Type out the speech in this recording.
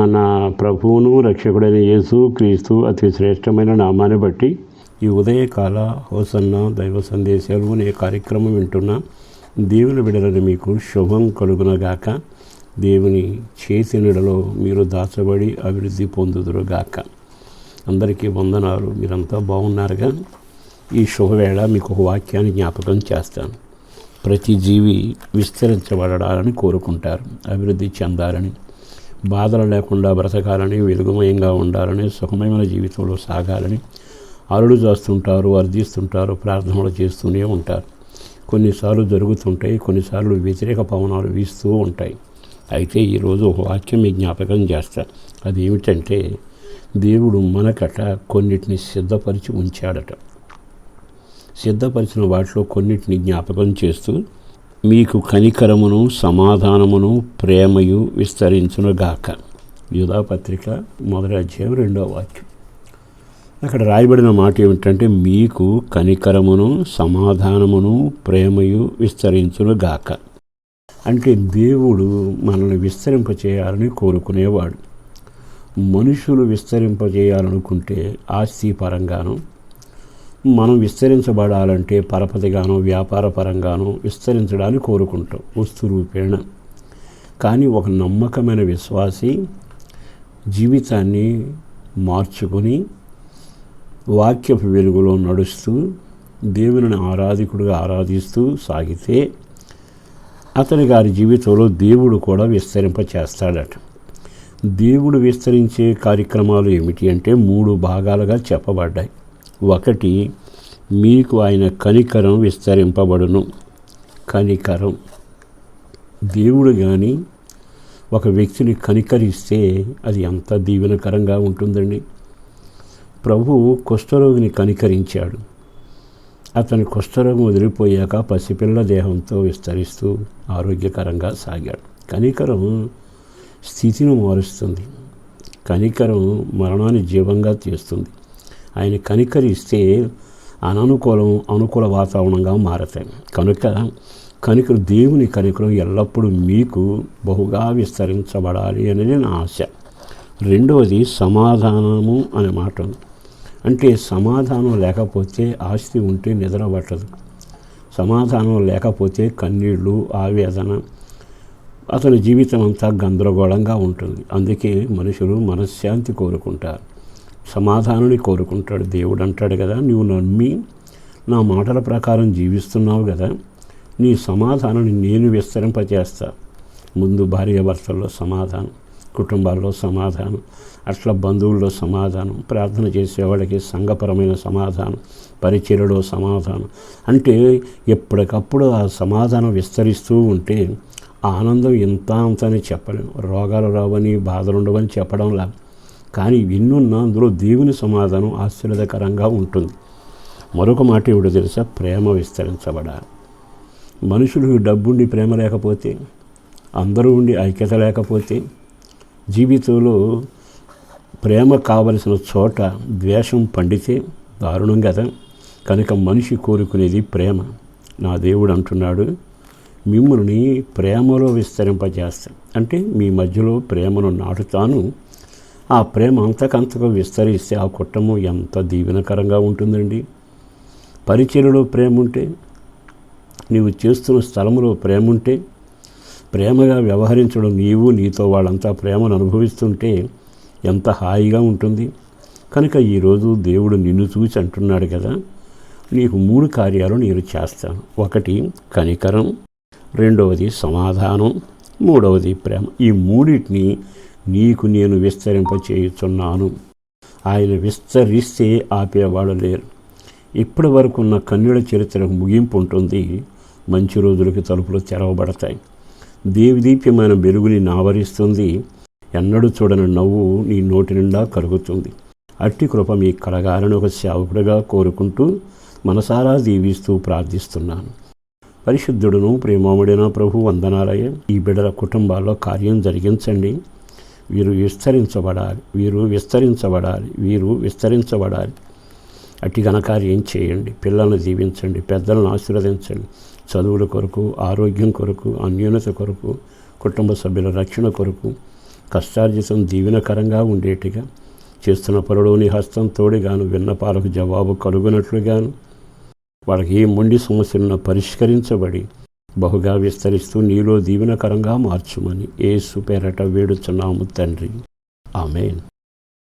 మన ప్రభువును రక్షకుడైన యేసు క్రీస్తు అతి శ్రేష్టమైన నామాన్ని బట్టి ఈ ఉదయకాల హోసన్న దైవ సందేశాలు అనే కార్యక్రమం వింటున్న. దేవుని బిడలని మీకు శుభం కలుగునగాక. దేవుని చేసినడలో మీరు దాచబడి అభివృద్ధి పొందుదురుగాక. అందరికీ వందనాలు. మీరంతా బాగున్నారుగా? ఈ శుభవేళ మీకు ఒక వాక్యాన్ని జ్ఞాపకం చేస్తాను. ప్రతి జీవి విస్తరించబడాలని కోరుకుంటారు. అభివృద్ధి చెందాలని. బాధలు లేకుండా బ్రతకాలని వెలుగుమయంగా ఉండాలని సుఖమయమైన జీవితంలో సాగాలని అరుడు చేస్తుంటారు అర్థిస్తుంటారు ప్రార్థనలు చేస్తూనే ఉంటారు. కొన్నిసార్లు జరుగుతుంటాయి కొన్నిసార్లు వ్యతిరేక పవనాలు వీస్తూ ఉంటాయి. అయితే ఈరోజు ఒక వాక్యం మీ జ్ఞాపకం చేస్తాను అది ఏమిటంటే దేవుడు మనకట కొన్నిటిని సిద్ధపరిచి ఉంచాడట. సిద్ధపరిచిన వాటిలో కొన్నిటిని జ్ఞాపకం చేస్తూ మీకు కనికరమును సమాధానమును ప్రేమయు విస్తరించునుగాక. యుధాపత్రిక మొదటి అధ్యాయం రెండో వాక్యం. అక్కడ రాయబడిన మాట ఏమిటంటే మీకు కనికరమును సమాధానమును ప్రేమయు విస్తరించునుగాక. అంటే దేవుడు మనల్ని విస్తరింపచేయాలని కోరుకునేవాడు. మనుషులు విస్తరింపజేయాలనుకుంటే ఆస్తి పరంగాను మనం విస్తరించబడాలంటే పరపతిగానో వ్యాపార పరంగానో విస్తరించడానికి కోరుకుంటాం వస్తు రూపేణ కానీ ఒక నమ్మకమైన విశ్వాసి జీవితాన్ని మార్చుకొని వాక్యపు వెలుగులో నడుస్తూ దేవుని ఆరాధికుడిగా ఆరాధిస్తూ సాగితే అతని గారి జీవితంలో దేవుడు కూడా విస్తరింప చేస్తాడట దేవుడు విస్తరించే కార్యక్రమాలు ఏమిటి అంటే మూడు భాగాలుగా చెప్పబడ్డాయి. ఒకటి మీకు ఆయన కనికరం విస్తరింపబడును. కనికరం. దేవుడు కానీ ఒక వ్యక్తిని కనికరిస్తే అది ఎంత దీవెనకరంగా ఉంటుందండి. ప్రభు కుష్ఠరోగిని కనికరించాడు. అతని కుష్ఠరోగం వదిలిపోయాక పసిపిల్ల దేహంతో విస్తరిస్తూ ఆరోగ్యకరంగా సాగాడు. కనికరం స్థితిని మారుస్తుంది. కనికరం మరణాన్ని జీవంగా తీస్తుంది. ఆయన కనికరిస్తే అననుకూలం అనుకూల వాతావరణంగా మారతాయి. కనుక కనికరు దేవుని కనికరం ఎల్లప్పుడూ మీకు బహుగా విస్తరించబడాలి అనేది నా ఆశ. రెండవది సమాధానము అనే మాట. అంటే సమాధానం లేకపోతే ఆస్తి ఉంటే నిద్ర పట్టదు సమాధానం లేకపోతే కన్నీళ్ళు ఆవేదన అతని జీవితం అంతా గందరగోళంగా ఉంటుంది. అందుకే మనుషులు మనశ్శాంతి కోరుకుంటారు. సమాధానాన్ని కోరుకుంటాడు. దేవుడు అంటాడు కదా నువ్వు నమ్మి నా మాటల ప్రకారం జీవిస్తున్నావు కదా నీ సమాధానాన్ని నేను విస్తరింపజేస్తా. ముందు భార్యాభర్తల్లో సమాధానం కుటుంబాల్లో సమాధానం అట్లా బంధువుల్లో సమాధానం ప్రార్థన చేసేవాళ్ళకి సంఘపరమైన సమాధానం పరిచయలో సమాధానం అంటే ఎప్పటికప్పుడు ఆ సమాధానం విస్తరిస్తూ ఉంటే ఆనందం ఇంత అంతని చెప్పలేము రోగాలు రావని బాధలు ఉండవని చెప్పడంలా కానీ ఎన్నున్న అందులో దేవుని సమాధానం ఆశ్చర్యకరంగా ఉంటుంది. మరొక మాట ఏమిటో తెలుసా? ప్రేమ విస్తరించబడాలి. మనుషులకు డబ్బుండి ప్రేమ లేకపోతే అందరూ ఉండి ఐక్యత లేకపోతే జీవితంలో ప్రేమ కావలసిన చోట ద్వేషం పండితే దారుణం కదా. కనుక మనిషి కోరుకునేది ప్రేమ. నా దేవుడు అంటున్నాడు మిమ్మల్ని ప్రేమలో విస్తరింపజేస్తాను అంటే మీ మధ్యలో ప్రేమను నాటుతాను ఆ ప్రేమ అంతకంతకు విస్తరిస్తే ఆ కుటుంబం ఎంత దీవెనకరంగా ఉంటుందండి. పరిచయలో ప్రేమ ఉంటే నీవు చేస్తున్న స్థలంలో ప్రేమ ఉంటే ప్రేమగా వ్యవహరించడం నీవు నీతో వాళ్ళంతా ప్రేమను అనుభవిస్తుంటే ఎంత హాయిగా ఉంటుంది. కనుక ఈరోజు దేవుడు నిన్ను చూసి అంటున్నాడు కదా నీకు మూడు కార్యాలు నేను చేస్తాను. ఒకటి కనికరం. రెండవది సమాధానం. మూడవది ప్రేమ. ఈ మూడింటిని నీకు నేను విస్తరింపచేయుచున్నాను. ఆయన విస్తరిస్తే ఆపేవాడు లేరు. ఇప్పటి వరకు ఉన్న కన్నుల చరిత్రకు ముగింపు ఉంటుంది. మంచి రోజులకి తలుపులు తెరవబడతాయి. దేవిదీప్యమైన వెలుగుని నావరిస్తుంది. ఎన్నడూ చూడని నవ్వు నీ నోటి నిండా కరుగుతుంది అట్టి కృప మీ కలగాలని ఒక సేవకుడిగా కోరుకుంటూ మనసారా దీవిస్తూ ప్రార్థిస్తున్నాను. పరిశుద్ధుడును ప్రేమాముడైన ప్రభు వందనాలయ్య. ఈ బిడ్డల కుటుంబాల్లో కార్యం జరిగించండి. వీరు విస్తరించబడాలి వీరు విస్తరించబడాలి వీరు విస్తరించబడాలి. అట్టి ఘనకార్యం చేయండి పిల్లల్ని దీవించండి పెద్దలను ఆశీర్వదించండి. చదువుల కొరకు ఆరోగ్యం కొరకు అన్యూనత కొరకు కుటుంబ సభ్యుల రక్షణ కొరకు కష్టార్జితం దీవెనకరంగా ఉండేట్టుగా చేస్తున్న పనులోని హస్తం తోడిగాను విన్నపాలకు జవాబు కలుగునట్లుగాను వాళ్ళకి ఏ మొండి సమస్యలను పరిష్కరించబడి బహుగా విస్తరిస్తూ నీలో దీవెనకరంగా మార్చుమని ఏసు పేరట వేడుచున్నాము తండ్రి. ఆమెన్.